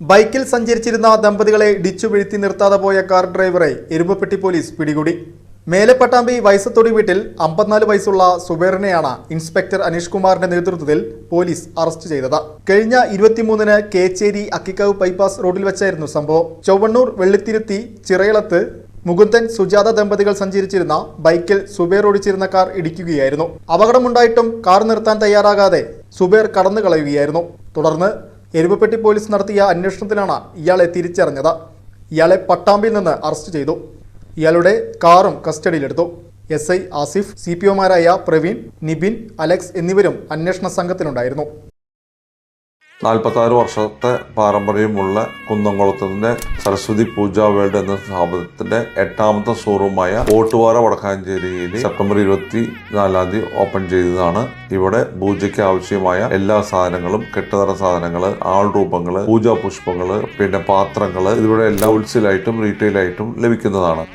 ബൈക്കിൽ സഞ്ചരിച്ചിരുന്ന ദമ്പതികളെ ഡിച്ചു വീഴ്ത്തി നിർത്താതെ പോയ കാർ ഡ്രൈവറെ എരുമപ്പെട്ടി പോലീസ് പിടികൂടി. മേലെപ്പട്ടാമ്പി വയസ്സത്തൊടി വീട്ടിൽ അമ്പത്തിനാല് വയസ്സുള്ള സുബേറിനെയാണ് ഇൻസ്പെക്ടർ അനീഷ് കുമാറിന്റെ നേതൃത്വത്തിൽ പോലീസ് അറസ്റ്റ് ചെയ്തത്. കഴിഞ്ഞ ഇരുപത്തിമൂന്നിന് കേച്ചേരി അക്കിക്കാവ് ബൈപ്പാസ് റോഡിൽ വെച്ചായിരുന്നു സംഭവം. ചൊവ്വണ്ണൂർ വെള്ളിത്തിരുത്തി ചിറയളത്ത് മുകുന്ദൻ സുജാത ദമ്പതികൾ സഞ്ചരിച്ചിരുന്ന ബൈക്കിൽ സുബേർ ഓടിച്ചിരുന്ന കാർ ഇടിക്കുകയായിരുന്നു. അപകടമുണ്ടായിട്ടും കാർ നിർത്താൻ തയ്യാറാകാതെ സുബേർ കടന്നു കളയുകയായിരുന്നു തുടർന്ന് എരുമപ്പെട്ടി പോലീസ് നടത്തിയ അന്വേഷണത്തിലാണ് ഇയാളെ തിരിച്ചറിഞ്ഞത്. ഇയാളെ പട്ടാമ്പിയിൽ നിന്ന് അറസ്റ്റ് ചെയ്തു. ഇയാളുടെ കാറും കസ്റ്റഡിയിലെടുത്തു. S I Asif C P ഒമാരായ Praveen Nibin Alex എന്നിവരും അന്വേഷണ സംഘത്തിലുണ്ടായിരുന്നു. നാൽപ്പത്തി ആറ് വർഷത്തെ പാരമ്പര്യമുള്ള കുന്നംകുളത്തിന്റെ സരസ്വതി പൂജ വേൾഡ് എന്ന സ്ഥാപനത്തിന്റെ എട്ടാമത്തെ ഷോറൂമായ ഓട്ടുവാര വടക്കാഞ്ചേരിയിൽ സെപ്റ്റംബർ ഇരുപത്തി നാലാം തീയതി ഓപ്പൺ ചെയ്തതാണ്. ഇവിടെ പൂജയ്ക്ക് ആവശ്യമായ എല്ലാ സാധനങ്ങളും കെട്ടുതറ സാധനങ്ങൾ ആൾ രൂപങ്ങൾ പൂജാ പുഷ്പങ്ങൾ പിന്നെ പാത്രങ്ങൾ ഇതിവിടെ എല്ലാം റീറ്റെയിൽ ആയിട്ടും ലഭിക്കുന്നതാണ്.